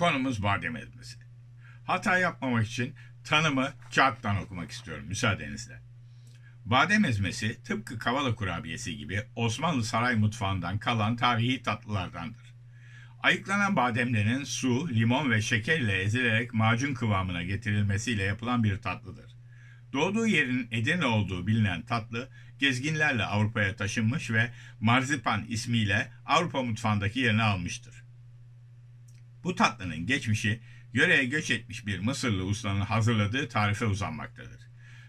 Konumuz badem ezmesi. Hata yapmamak için tanımı kağıttan okumak istiyorum müsaadenizle. Badem ezmesi tıpkı kavala kurabiyesi gibi Osmanlı saray mutfağından kalan tarihi tatlılardandır. Ayıklanan bademlerin su, limon ve şekerle ezilerek macun kıvamına getirilmesiyle yapılan bir tatlıdır. Doğduğu yerin Edirne olduğu bilinen tatlı, gezginlerle Avrupa'ya taşınmış ve marzipan ismiyle Avrupa mutfağındaki yerini almıştır. Bu tatlının geçmişi yöreye göç etmiş bir Mısırlı ustanın hazırladığı tarife uzanmaktadır.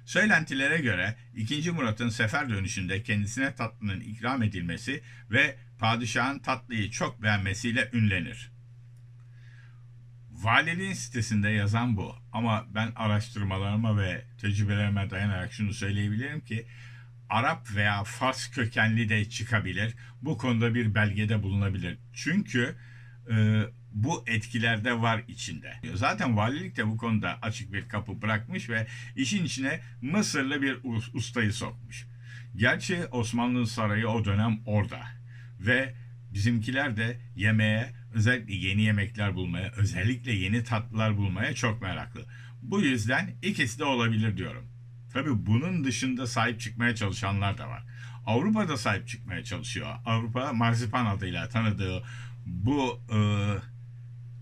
Söylentilere göre 2. Murat'ın sefer dönüşünde kendisine tatlının ikram edilmesi ve padişahın tatlıyı çok beğenmesiyle ünlenir. Valiliğin sitesinde yazan bu ama ben araştırmalarıma ve tecrübelerime dayanarak şunu söyleyebilirim ki Arap veya Fars kökenli de çıkabilir. Bu konuda bir belgede bulunabilir. Çünkü e, bu etkilerde var içinde. Zaten valilik de bu konuda açık bir kapı bırakmış ve işin içine Mısırlı bir ustayı sokmuş. Gerçi Osmanlı sarayı o dönem orada ve bizimkiler de yemeğe özellikle yeni yemekler bulmaya, özellikle yeni tatlılar bulmaya çok meraklı. Bu yüzden ikisi de olabilir diyorum. Tabii bunun dışında sahip çıkmaya çalışanlar da var. Avrupa'da sahip çıkmaya çalışıyor. Avrupa marzipan adıyla tanıdığı bu e,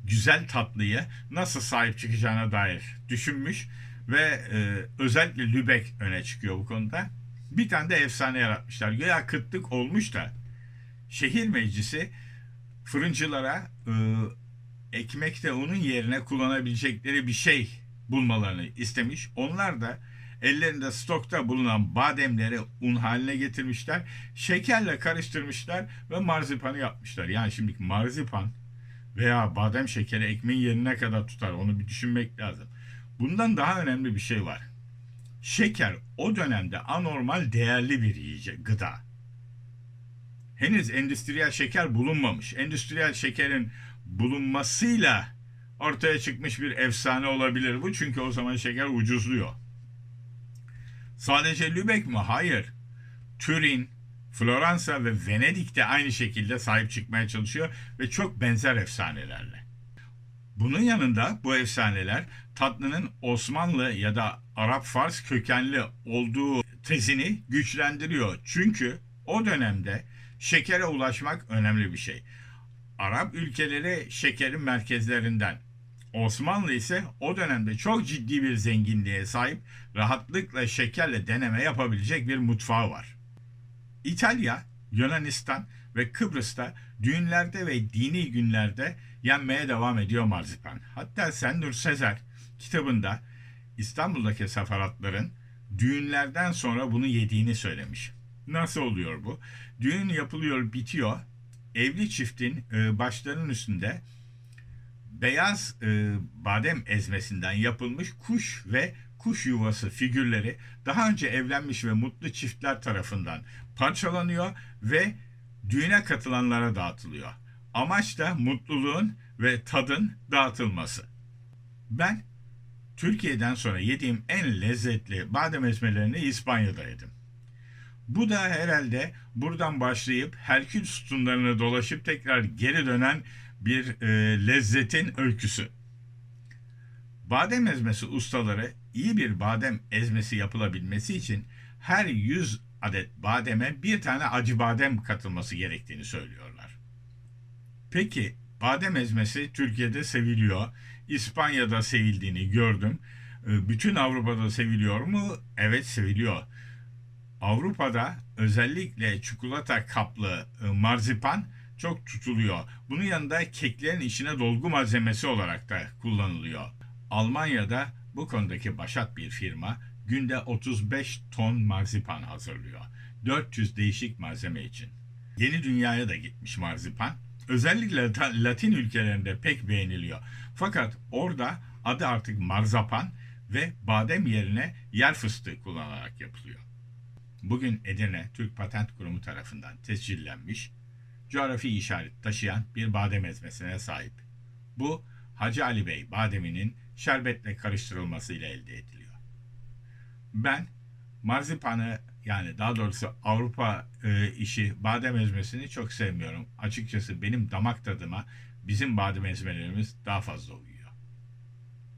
güzel tatlıyı nasıl sahip çıkacağına dair düşünmüş ve e, özellikle Lübeck öne çıkıyor bu konuda. Bir tane de efsane yaratmışlar. Güya kıtlık olmuş da şehir meclisi fırıncılara e, ekmekte onun yerine kullanabilecekleri bir şey bulmalarını istemiş. Onlar da ellerinde stokta bulunan bademleri un haline getirmişler. Şekerle karıştırmışlar ve marzipanı yapmışlar. Yani şimdi marzipan veya badem şekeri ekmeğin yerine kadar tutar. Onu bir düşünmek lazım. Bundan daha önemli bir şey var. Şeker o dönemde anormal değerli bir yiyecek, gıda. Henüz endüstriyel şeker bulunmamış. Endüstriyel şekerin bulunmasıyla ortaya çıkmış bir efsane olabilir bu. Çünkü o zaman şeker ucuzluyor. Sadece Lübeck mi? Hayır. Turin, Floransa ve Venedik de aynı şekilde sahip çıkmaya çalışıyor ve çok benzer efsanelerle. Bunun yanında bu efsaneler tatlının Osmanlı ya da Arap Fars kökenli olduğu tezini güçlendiriyor. Çünkü o dönemde şekere ulaşmak önemli bir şey. Arap ülkeleri şekerin merkezlerinden. Osmanlı ise o dönemde çok ciddi bir zenginliğe sahip, rahatlıkla şekerle deneme yapabilecek bir mutfağı var. İtalya, Yunanistan ve Kıbrıs'ta düğünlerde ve dini günlerde yenmeye devam ediyor marzipan. Hatta Sendur Sezer kitabında İstanbul'daki seferatların düğünlerden sonra bunu yediğini söylemiş. Nasıl oluyor bu? Düğün yapılıyor, bitiyor. Evli çiftin e, başlarının üstünde beyaz e, badem ezmesinden yapılmış kuş ve kuş yuvası figürleri daha önce evlenmiş ve mutlu çiftler tarafından parçalanıyor ve düğüne katılanlara dağıtılıyor. Amaç da mutluluğun ve tadın dağıtılması. Ben Türkiye'den sonra yediğim en lezzetli badem ezmelerini İspanya'da yedim. Bu da herhalde buradan başlayıp Herkül sütunlarını dolaşıp tekrar geri dönen bir e, lezzetin öyküsü. Badem ezmesi ustaları iyi bir badem ezmesi yapılabilmesi için her 100 adet bademe bir tane acı badem katılması gerektiğini söylüyorlar. Peki badem ezmesi Türkiye'de seviliyor. İspanya'da sevildiğini gördüm. E, bütün Avrupa'da seviliyor mu? Evet seviliyor. Avrupa'da özellikle çikolata kaplı e, marzipan çok tutuluyor. Bunun yanında keklerin içine dolgu malzemesi olarak da kullanılıyor. Almanya'da bu konudaki başat bir firma günde 35 ton marzipan hazırlıyor. 400 değişik malzeme için. Yeni dünyaya da gitmiş marzipan. Özellikle Latin ülkelerinde pek beğeniliyor. Fakat orada adı artık marzapan ve badem yerine yer fıstığı kullanarak yapılıyor. Bugün Edirne Türk Patent Kurumu tarafından tescillenmiş, coğrafi işaret taşıyan bir badem ezmesine sahip. Bu Hacı Ali Bey bademinin şerbetle karıştırılmasıyla elde ediliyor. Ben marzipanı yani daha doğrusu Avrupa e, işi badem ezmesini çok sevmiyorum. Açıkçası benim damak tadıma bizim badem ezmelerimiz daha fazla uyuyor.